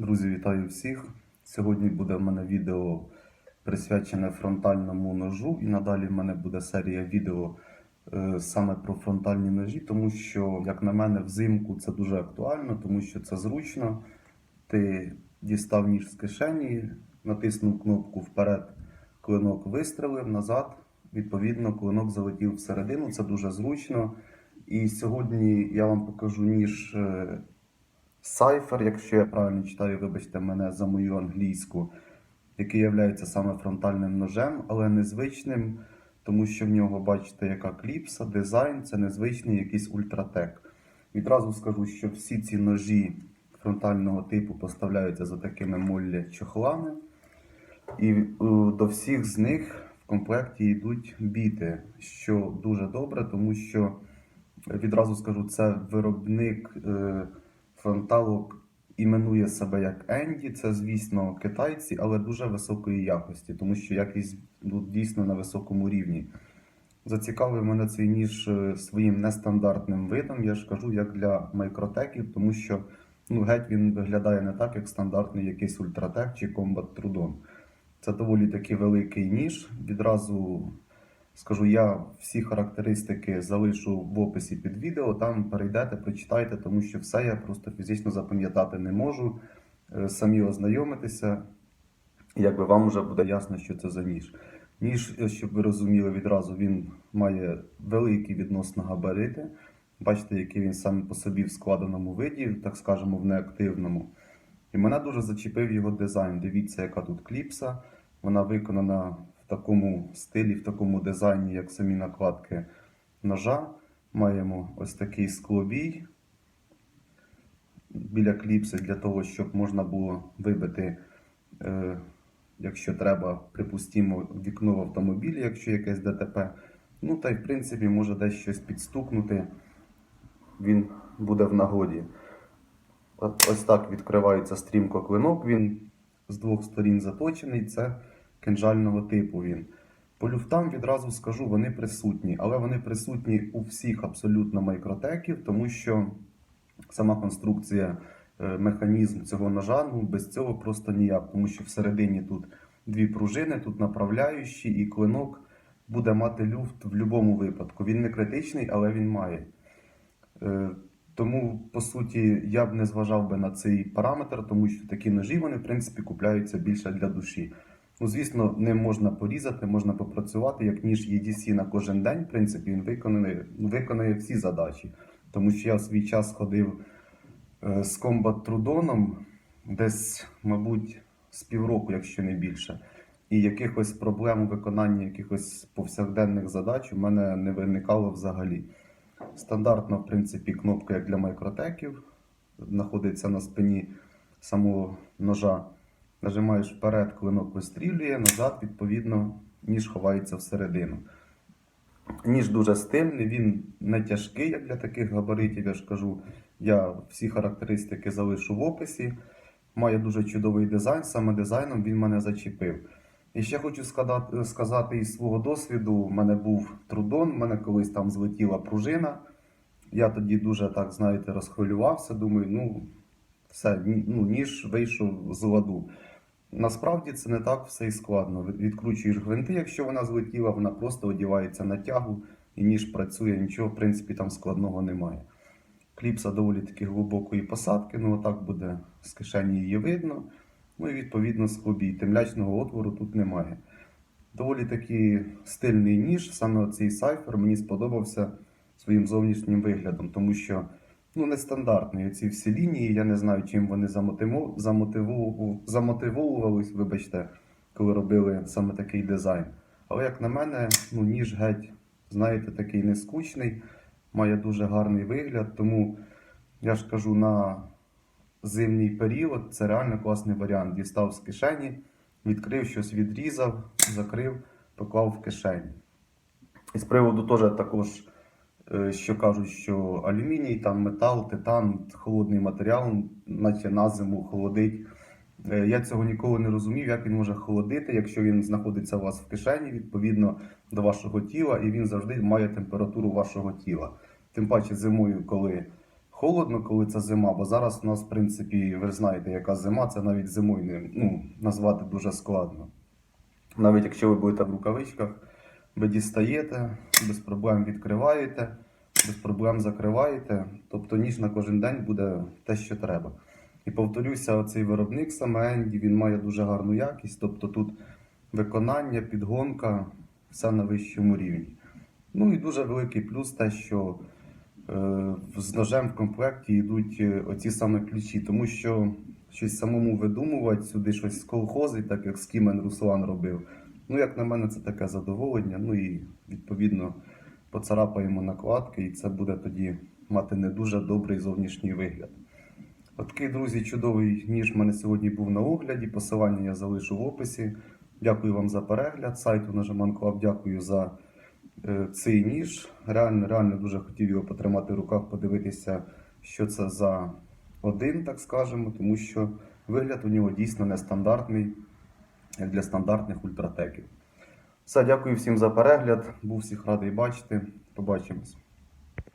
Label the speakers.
Speaker 1: Друзі, вітаю всіх! Сьогодні буде в мене відео присвячене фронтальному ножу, і надалі в мене буде серія відео е, саме про фронтальні ножі, тому що, як на мене, взимку це дуже актуально, тому що це зручно. Ти дістав ніж з кишені, натиснув кнопку вперед, клинок вистрелив назад. Відповідно, клинок залетів всередину. Це дуже зручно. І сьогодні я вам покажу ніж. Cypher, якщо я правильно читаю, вибачте мене за мою англійську, який є саме фронтальним ножем, але незвичним, тому що в нього, бачите, яка кліпса, дизайн це незвичний якийсь ультратек. Відразу скажу, що всі ці ножі фронтального типу поставляються за такими моллі чохлами. І е, до всіх з них в комплекті йдуть біти, що дуже добре, тому що відразу скажу, це виробник. е, фронталок іменує себе як Енді. Це, звісно, китайці, але дуже високої якості, тому що якість дійсно на високому рівні. Зацікавив мене цей ніж е, своїм нестандартним видом, я ж кажу, як для майкротеків, тому що ну, геть він виглядає не так, як стандартний якийсь ультратек чи комбат трудон. Це доволі таки великий ніж. Відразу скажу, я всі характеристики залишу в описі під відео. Там перейдете, прочитайте, тому що все я просто фізично запам'ятати не можу. Е, Самі ознайомитися, якби вам вже буде ясно, що це за ніж. Ніж, е, щоб ви розуміли, відразу він має великі відносно габарити. Бачите, який він сам по собі в складеному виді, так скажемо, в неактивному. І мене дуже зачепив його дизайн. Дивіться, яка тут кліпса. Вона виконана такому стилі, в такому дизайні, як самі накладки ножа. Маємо ось такий склобій біля кліпси для того, щоб можна було вибити, е, якщо треба, припустимо, вікно в автомобілі, якщо якесь ДТП. Ну та й в принципі може десь щось підстукнути, він буде в нагоді. Ось так відкривається стрімко клинок. Він з двох сторін заточений. Це кинжального типу він. По люфтам відразу скажу, вони присутні, але вони присутні у всіх абсолютно майкротеків, тому що сама конструкція, е, механізм цього ножа, ну без цього просто ніяк, тому що всередині тут дві пружини, тут направляючі, і клинок буде мати люфт в будь-якому випадку. Він не критичний, але він має. Е, Тому, по суті, я б не зважав би на цей параметр, тому що такі ножі вони, в принципі, купляються більше для душі. Ну, звісно, ним можна порізати, можна попрацювати, як ніж EDC на кожен день, в принципі, він виконує, виконує всі задачі. Тому що я в свій час ходив е, з комбат трудоном десь, мабуть, з півроку, якщо не більше. І якихось проблем у виконанні якихось повсякденних задач у мене не виникало взагалі. Стандартна, в принципі, кнопка, як для майкротеків, знаходиться на спині самого ножа. Нажимаєш вперед, клинок вистрілює, назад, відповідно, ніж ховається всередину. Ніж дуже стильний, він не тяжкий, як для таких габаритів, я ж кажу. Я всі характеристики залишу в описі. Має дуже чудовий дизайн, саме дизайном він мене зачепив. І ще хочу сказати, із свого досвіду: у мене був трудон, в мене колись там злетіла пружина. Я тоді дуже так, знаєте, розхвилювався. Думаю, ну, все, ну, ніж вийшов з ладу. Насправді це не так все і складно. Відкручуєш гвинти, якщо вона злетіла, вона просто одівається на тягу і ніж працює, нічого, в принципі, там складного немає. Кліпса доволі таки глибокої посадки, ну отак буде з кишені її видно. Ну і відповідно склобій. Темлячного отвору тут немає. Доволі таки стильний ніж. Саме цей сайфер мені сподобався своїм зовнішнім виглядом, тому що ну, нестандартний. Оці всі лінії, я не знаю, чим вони замотиву... замотивовувались, вибачте, коли робили саме такий дизайн. Але як на мене, ну, ніж геть, знаєте, такий нескучний, має дуже гарний вигляд, тому я ж кажу, на зимній період це реально класний варіант. Дістав з кишені, відкрив щось, відрізав, закрив, поклав в кишені. І з приводу теж також, що кажуть, що алюміній, там метал, титан, холодний матеріал, наче на зиму холодить. Е, Я цього ніколи не розумів, як він може холодити, якщо він знаходиться у вас в кишені, відповідно до вашого тіла, і він завжди має температуру вашого тіла. Тим паче зимою, коли холодно, коли це зима, бо зараз у нас, в принципі, ви знаєте, яка зима, це навіть зимою не, ну, назвати дуже складно. Навіть якщо ви будете в рукавичках, ви дістаєте, без проблем відкриваєте, без проблем закриваєте. Тобто ніж на кожен день буде те, що треба. І повторюся, оцей виробник саме Енді, він має дуже гарну якість. Тобто тут виконання, підгонка, все на вищому рівні. Ну і дуже великий плюс те, що е, з ножем в комплекті йдуть е, оці саме ключі, тому що щось самому видумувати сюди щось з колхозить, так як Скімен Руслан робив. Ну, як на мене, це таке задоволення. Ну і відповідно поцарапаємо накладки, і це буде тоді мати не дуже добрий зовнішній вигляд. От Такий, друзі, чудовий ніж в мене сьогодні був на огляді. Посилання я залишу в описі. Дякую вам за перегляд. Сайту Нажиман Club, дякую за е, цей ніж. Реально, реально дуже хотів його потримати в руках, подивитися, що це за один, так скажемо, тому що вигляд у нього дійсно нестандартний, як для стандартних ультратеків. Все, дякую всім за перегляд. Був всіх радий бачити. Побачимось.